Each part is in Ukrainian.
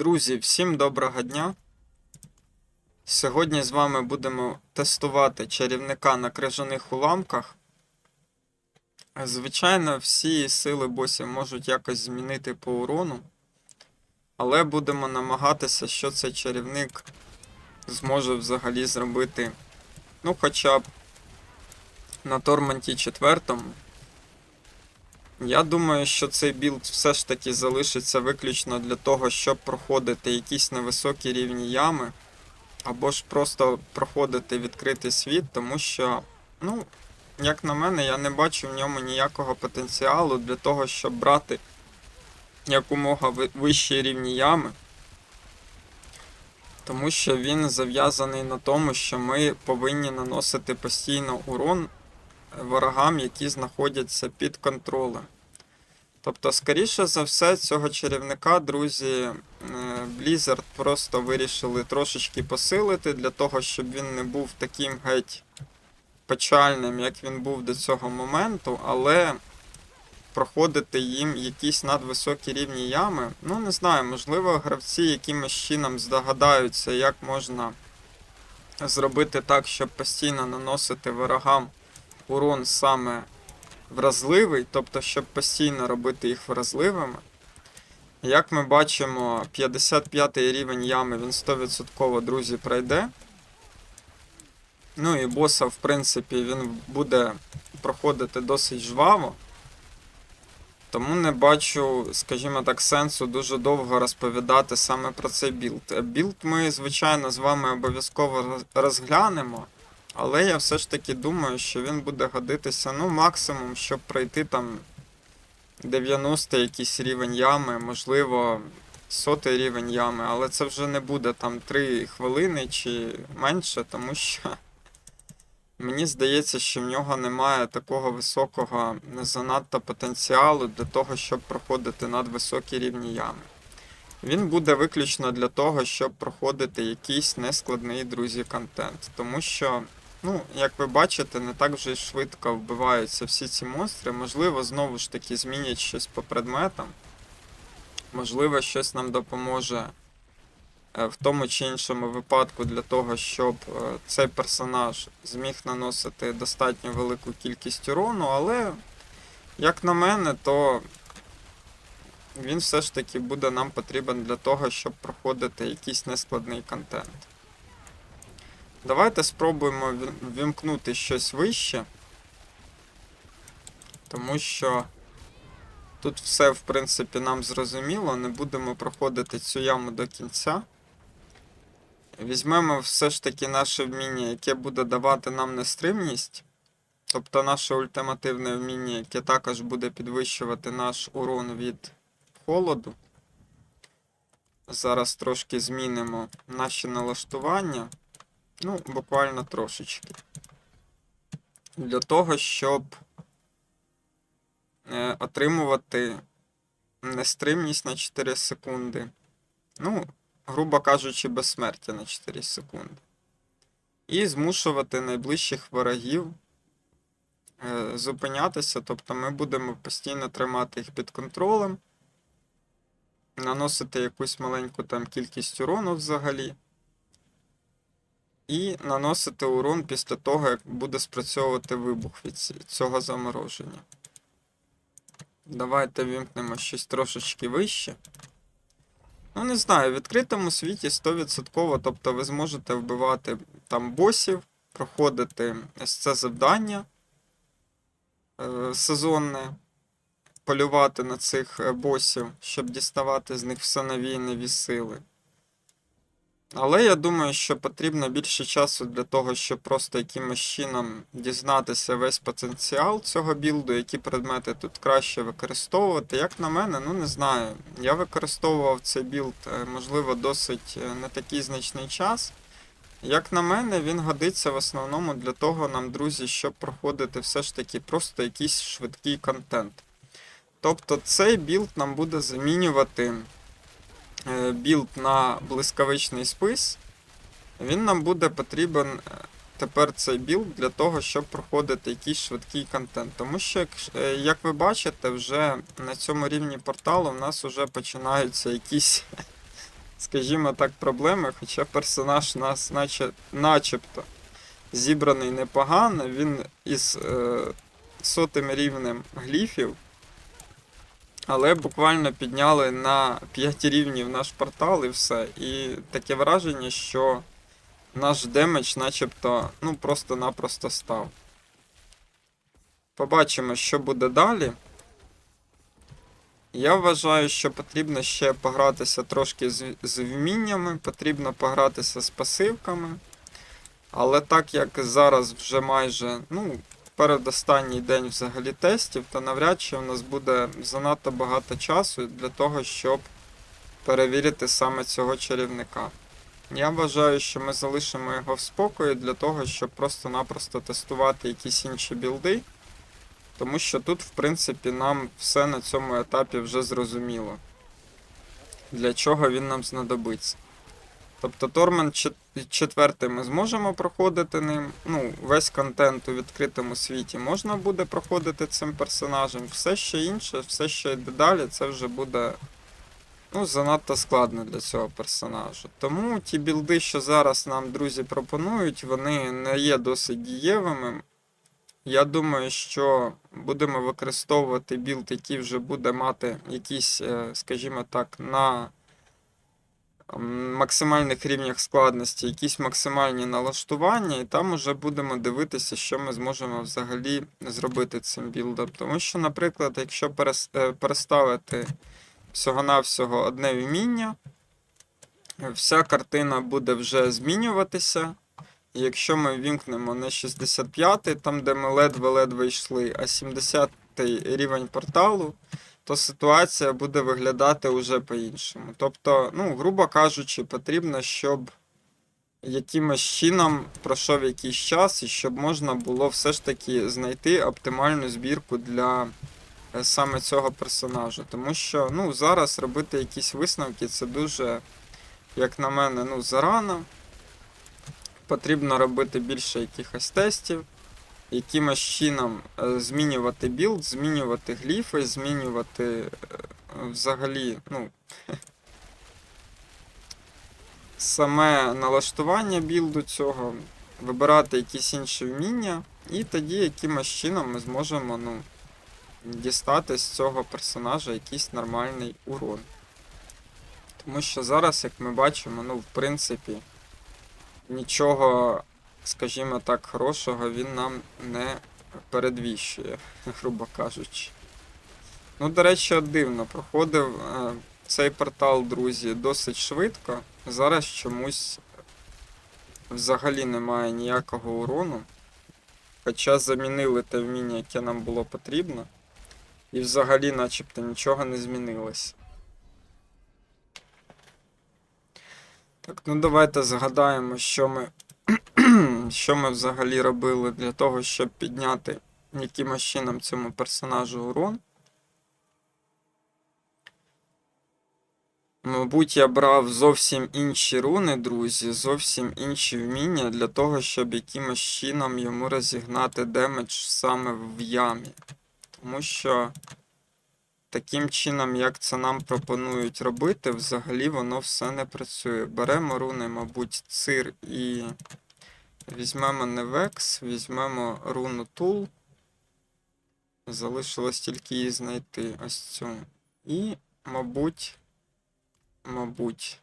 Друзі, всім доброго дня. Сьогодні з вами будемо тестувати чарівника на крижаних уламках. Звичайно, всі сили босів можуть якось змінити по урону, але будемо намагатися, що цей чарівник зможе взагалі зробити, ну, хоча б на Торманті 4. Я думаю, що цей білд все ж таки залишиться виключно для того, щоб проходити якісь невисокі рівні ями, або ж просто проходити відкритий світ, тому що, ну, як на мене, я не бачу в ньому ніякого потенціалу для того, щоб брати якомога вищі рівні ями. Тому що він зав'язаний на тому, що ми повинні наносити постійно урон ворогам, які знаходяться під контролем. Тобто, скоріше за все, цього чарівника, друзі, е, Blizzard просто вирішили трошечки посилити для того, щоб він не був таким геть печальним, як він був до цього моменту, але проходити їм якісь надвисокі рівні ями. Ну, не знаю, можливо, гравці якимось чином здогадаються, як можна зробити так, щоб постійно наносити ворогам урон саме вразливий, тобто, щоб постійно робити їх вразливими. Як ми бачимо, 55 рівень ями він 100%, друзі, пройде. Ну і боса, в принципі, він буде проходити досить жваво. Тому не бачу, скажімо так, сенсу дуже довго розповідати саме про цей білд. Білд ми, звичайно, з вами обов'язково розглянемо. Але я все ж таки думаю, що він буде годитися, ну, максимум, щоб пройти там 90 якийсь рівень ями, можливо, сотий рівень ями, але це вже не буде там 3 хвилини чи менше, тому що мені здається, що в нього немає такого високого занадто потенціалу для того, щоб проходити надвисокі рівні ями. Він буде виключно для того, щоб проходити якийсь нескладний, друзі, контент. Тому що, ну, як ви бачите, не так вже й швидко вбиваються всі ці монстри. Можливо, знову ж таки змінять щось по предметам. Можливо, щось нам допоможе е, в тому чи іншому випадку для того, щоб е, цей персонаж зміг наносити достатньо велику кількість урону, але, як на мене, то він все ж таки буде нам потрібен для того, щоб проходити якийсь нескладний контент. Давайте спробуємо ві- вімкнути щось вище. Тому що тут все, в принципі, нам зрозуміло, не будемо проходити цю яму до кінця. Візьмемо все ж таки наше вміння, яке буде давати нам нестримність. Тобто наше ультимативне вміння, яке також буде підвищувати наш урон від холоду. Зараз трошки змінимо наші налаштування. Ну, буквально трошечки. Для того, щоб е, отримувати нестримність на 4 секунди. Ну, грубо кажучи, безсмертя на 4 секунди. І змушувати найближчих ворогів е, зупинятися. Тобто ми будемо постійно тримати їх під контролем наносити якусь маленьку там кількість урону взагалі. І наносити урон після того, як буде спрацьовувати вибух від цього замороження. Давайте вімкнемо щось трошечки вище. Ну, не знаю, в відкритому світі 100%, тобто ви зможете вбивати там босів, проходити це завдання е, сезонне полювати на цих е, босів, щоб діставати з них все нові і нові сили. Але я думаю, що потрібно більше часу для того, щоб просто якимось чином дізнатися весь потенціал цього білду, які предмети тут краще використовувати. Як на мене, ну не знаю. Я використовував цей білд, е, можливо, досить е, не такий значний час. Як на мене, він годиться в основному для того нам, друзі, щоб проходити все ж таки просто якийсь швидкий контент. Тобто цей білд нам буде замінювати білд на блискавичний спис. Він нам буде потрібен е, тепер цей білд для того, щоб проходити якийсь швидкий контент. Тому що, е, як ви бачите, вже на цьому рівні порталу в нас вже починаються якісь скажімо так, проблеми, хоча персонаж у нас наче, начебто зібраний непогано, він із е, сотим рівнем гліфів, але буквально підняли на 5 рівнів наш портал і все. І таке враження, що наш демедж начебто ну, просто-напросто став. Побачимо, що буде далі. Я вважаю, що потрібно ще погратися трошки з, з вміннями, потрібно погратися з пасивками. Але так як зараз вже майже ну, передостанній день взагалі тестів, то навряд чи в нас буде занадто багато часу для того, щоб перевірити саме цього чарівника. Я вважаю, що ми залишимо його в спокої для того, щоб просто-напросто тестувати якісь інші білди. Тому що тут, в принципі, нам все на цьому етапі вже зрозуміло. Для чого він нам знадобиться. Тобто Тормент чет- четвертий ми зможемо проходити ним. Ну, весь контент у відкритому світі можна буде проходити цим персонажем. Все що інше, все, що йде далі, це вже буде ну, занадто складно для цього персонажа. Тому ті білди, що зараз нам друзі пропонують, вони не є досить дієвими. Я думаю, що будемо використовувати білд, який вже буде мати якісь, е, скажімо так, на максимальних рівнях складності, якісь максимальні налаштування, і там уже будемо дивитися, що ми зможемо взагалі зробити цим білдом. Тому що, наприклад, якщо е, переставити всього-навсього одне вміння, вся картина буде вже змінюватися. І якщо ми вімкнемо не 65-й, там де ми ледве-ледве йшли, а 70-й рівень порталу, то ситуація буде виглядати уже по-іншому. Тобто, ну, грубо кажучи, потрібно, щоб якимось чином пройшов якийсь час, і щоб можна було все ж таки знайти оптимальну збірку для е, саме цього персонажа. Тому що ну, зараз робити якісь висновки це дуже, як на мене, ну, зарано потрібно робити більше якихось тестів, якимось чином е, змінювати білд, змінювати гліфи, змінювати е, взагалі, ну. Саме налаштування білду цього, вибирати якісь інші вміння, і тоді якимось чином ми зможемо ну, дістати з цього персонажа якийсь нормальний урон. Тому що зараз, як ми бачимо, ну, в принципі, нічого, скажімо так, хорошого він нам не передвіщує, грубо кажучи. Ну, до речі, дивно, проходив е, цей портал, друзі, досить швидко. Зараз чомусь взагалі немає ніякого урону. Хоча замінили те вміння, яке нам було потрібно. І взагалі начебто нічого не змінилося. Так, ну давайте згадаємо, що ми, що ми взагалі робили для того, щоб підняти якимось чином цьому персонажу урон. Мабуть, я брав зовсім інші руни, друзі, зовсім інші вміння для того, щоб якимось чином йому розігнати демедж саме в ямі. Тому що таким чином, як це нам пропонують робити, взагалі воно все не працює. Беремо руни, мабуть, цир і візьмемо Невекс, візьмемо руну Тул. Залишилось тільки її знайти ось цю. І, мабуть, мабуть,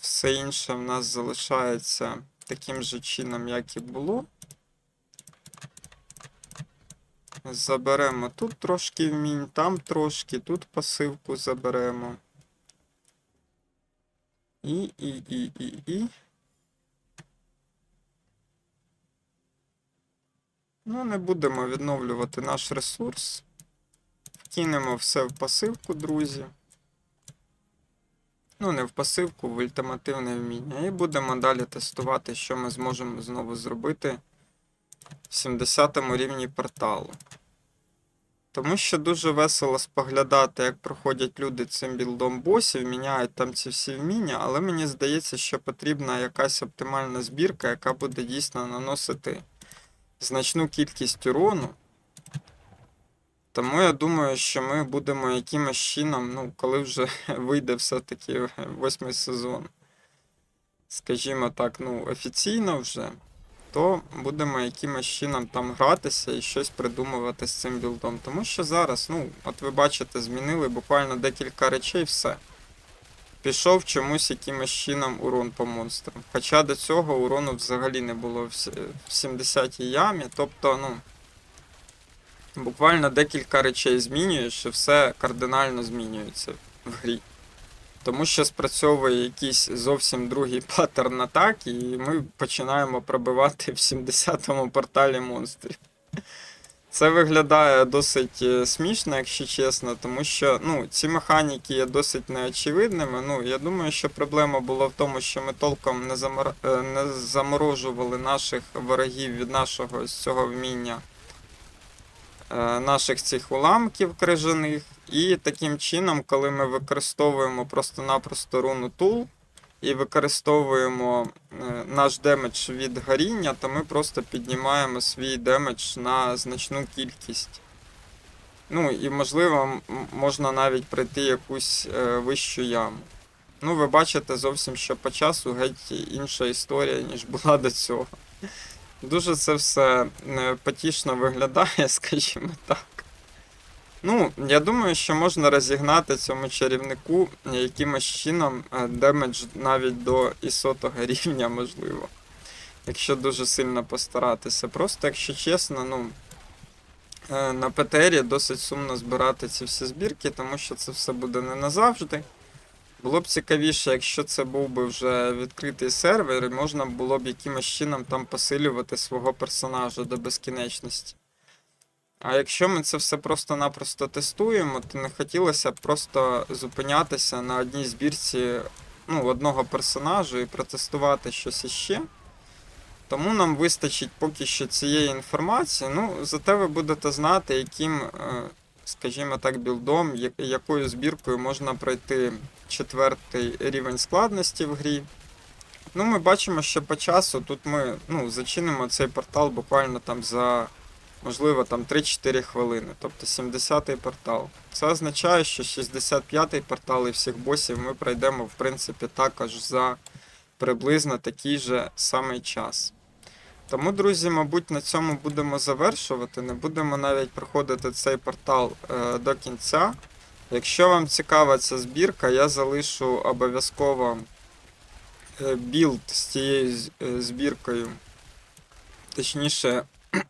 все інше в нас залишається таким же чином, як і було. Заберемо тут трошки вмінь, там трошки, тут пасивку заберемо. І, і, і, і, і. Ну, не будемо відновлювати наш ресурс. Вкинемо все в пасивку, друзі. Ну, не в пасивку, в ультимативне вміння. І будемо далі тестувати, що ми зможемо знову зробити в 70 рівні порталу. Тому що дуже весело споглядати, як проходять люди цим білдом босів, міняють там ці всі вміння, але мені здається, що потрібна якась оптимальна збірка, яка буде дійсно наносити значну кількість урону. Тому я думаю, що ми будемо якимось чином, ну, коли вже вийде все-таки восьмий сезон, скажімо так, ну, офіційно вже, то будемо якимось чином там гратися і щось придумувати з цим білдом. Тому що зараз, ну, от ви бачите, змінили буквально декілька речей, все. Пішов чомусь якимось чином урон по монстрам. Хоча до цього урону взагалі не було в 70-й ямі. Тобто, ну. Буквально декілька речей змінюєш, і все кардинально змінюється в грі. Тому що спрацьовує якийсь зовсім другий паттерн атаки, і ми починаємо пробивати в 70-му порталі монстрів. Це виглядає досить е, смішно, якщо чесно, тому що ну, ці механіки є досить неочевидними. Ну, я думаю, що проблема була в тому, що ми толком не, замор... е, не заморожували наших ворогів від нашого цього вміння е, наших цих уламків крижаних. І таким чином, коли ми використовуємо просто-напросто руну Тул і використовуємо е, наш демедж від горіння, то ми просто піднімаємо свій демедж на значну кількість. Ну і можливо можна навіть пройти якусь е, вищу яму. Ну, ви бачите зовсім, що по часу геть інша історія, ніж була до цього. Дуже це все е, потішно виглядає, скажімо так. Ну, я думаю, що можна розігнати цьому чарівнику якимось чином е, демедж навіть до і сотого рівня, можливо. Якщо дуже сильно постаратися. Просто, якщо чесно, ну. е, На ПТРі досить сумно збирати ці всі збірки, тому що це все буде не назавжди. Було б цікавіше, якщо це був би вже відкритий сервер, і можна було б якимось чином там посилювати свого персонажа до безкінечності. А якщо ми це все просто-напросто тестуємо, то не хотілося б просто зупинятися на одній збірці ну, одного персонажа і протестувати щось іще. Тому нам вистачить поки що цієї інформації. Ну, зате ви будете знати, яким, е, скажімо так, білдом, якою збіркою можна пройти четвертий рівень складності в грі. Ну, ми бачимо, що по часу тут ми ну, зачинимо цей портал буквально там за, можливо, там 3-4 хвилини, тобто 70-й портал. Це означає, що 65-й портал і всіх босів ми пройдемо, в принципі, також за приблизно такий же самий час. Тому, друзі, мабуть, на цьому будемо завершувати. Не будемо навіть проходити цей портал е, до кінця. Якщо вам цікава ця збірка, я залишу обов'язково е, білд з цією е, збіркою. Точніше,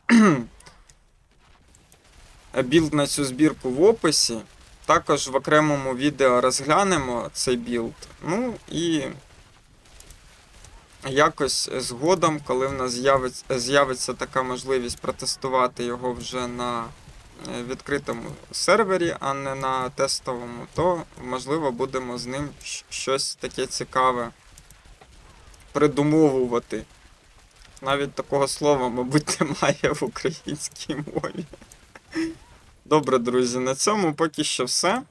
білд на цю збірку в описі. Також в окремому відео розглянемо цей білд. Ну і якось згодом, коли в нас з'явиться, така можливість протестувати його вже на е, відкритому сервері, а не на тестовому, то можливо будемо з ним щось таке цікаве придумовувати. Навіть такого слова, мабуть, немає в українській мові. Добре, друзі, на цьому поки що все.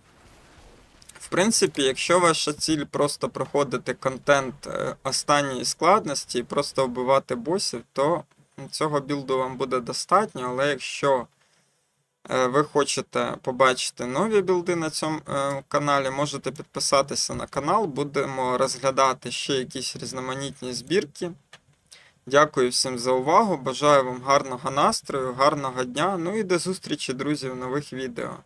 В принципі, якщо ваша ціль просто проходити контент е, останньої складності і просто вбивати босів, то цього білду вам буде достатньо. Але якщо е, ви хочете побачити нові білди на цьому е, каналі, можете підписатися на канал, будемо розглядати ще якісь різноманітні збірки. Дякую всім за увагу. Бажаю вам гарного настрою, гарного дня. Ну і до зустрічі, друзі, в нових відео.